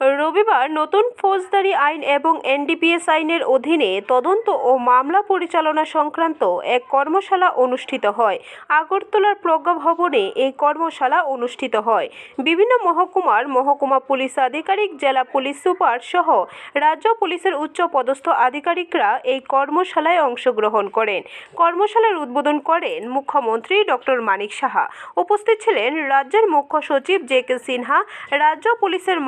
রবিবার নতুন ফৌজদারি আইন এবং এনডিপিএস আইনের অধীনে তদন্ত ও মামলা পরিচালনা সংক্রান্ত এক কর্মশালা অনুষ্ঠিত হয়। আগরতলার প্রজ্ঞা ভবনে এই কর্মশালা অনুষ্ঠিত হয়। বিভিন্ন মহকুমার মহকুমা পুলিশ আধিকারিক, জেলা পুলিশ সুপার সহ রাজ্য পুলিশের উচ্চ পদস্থ আধিকারিকরা এই কর্মশালায় অংশগ্রহণ করেন। কর্মশালার উদ্বোধন করেন মুখ্যমন্ত্রী ডক্টর মানিক সাহা। উপস্থিত ছিলেন রাজ্যের মুখ্য সচিব জে কে সিনহা, রাজ্য পুলিশের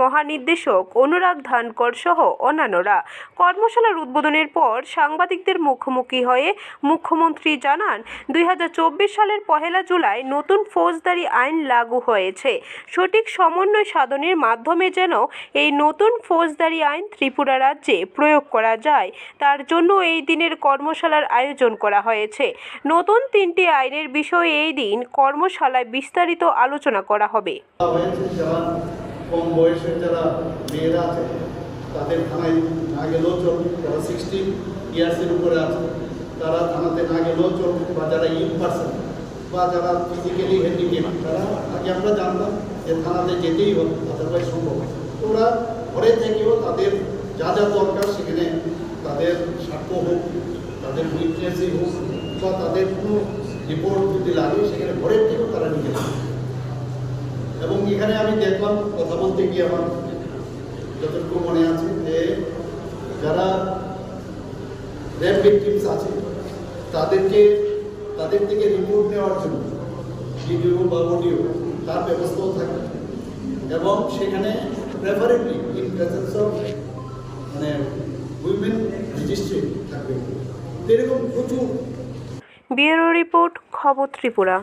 মহানির্দেশক অনুরাগ ধানকর সহ অন্যান্যরা। কর্মশালার উদ্বোধনের পর সাংবাদিকদের মুখোমুখি হয়ে মুখ্যমন্ত্রী জানান, দুই হাজার চব্বিশ সালের পহেলা জুলাই নতুন ফৌজদারি আইন লাগু হয়েছে। সঠিক সমন্বয় সাধনের মাধ্যমে যেন এই নতুন ফৌজদারি আইন ত্রিপুরা রাজ্যে প্রয়োগ করা যায়, তার জন্য এই দিনের কর্মশালার আয়োজন করা হয়েছে। নতুন তিনটি আইনের বিষয়ে এই দিন কর্মশালায় বিস্তারিত আলোচনা করা হবে। কম বয়সের যারা মেয়েরা আছে, তাদের থানায় না গেলেও চলবে যারা সিক্সটিন ইয়ার্সের উপরে আছে, তারা থানাতে না গেলেও চলবে বা যারা ইন পার্সন বা যারা ফিজিক্যালি হ্যান্ডিক্যাপ তারা আগে আমরা জানতাম যে থানাতে যেতেই হবে আদারওয়াইজ সম্ভব ওরা ঘরে থেকেও তাদের যা যা দরকার সেখানে তাদের সাক্ষ্য হোক, তাদের উইটনেসই হোক, বা তাদের কোনো রিপোর্ট যদি লাগে, সেখানে ঘরের থেকেও তারা এবং এখানে আমি দেখলাম, কথা বলতে গিয়ে আমার যতটুকু মনে আছে যে যারা র্যাব ভিকটিমস আছে, তাদেরকে, তাদের থেকে রিপোর্ট নেওয়ার জন্য ভিডিও বা অডিও তার ব্যবস্থাও থাকে। এবং সেখানে প্রেফারেবলি ইন প্রেজেন্স অফ মানে উইমেন রেজিস্ট্রি থাকবে। এরকম প্রচুর। ব্যুরো রিপোর্ট, খবর ত্রিপুরা।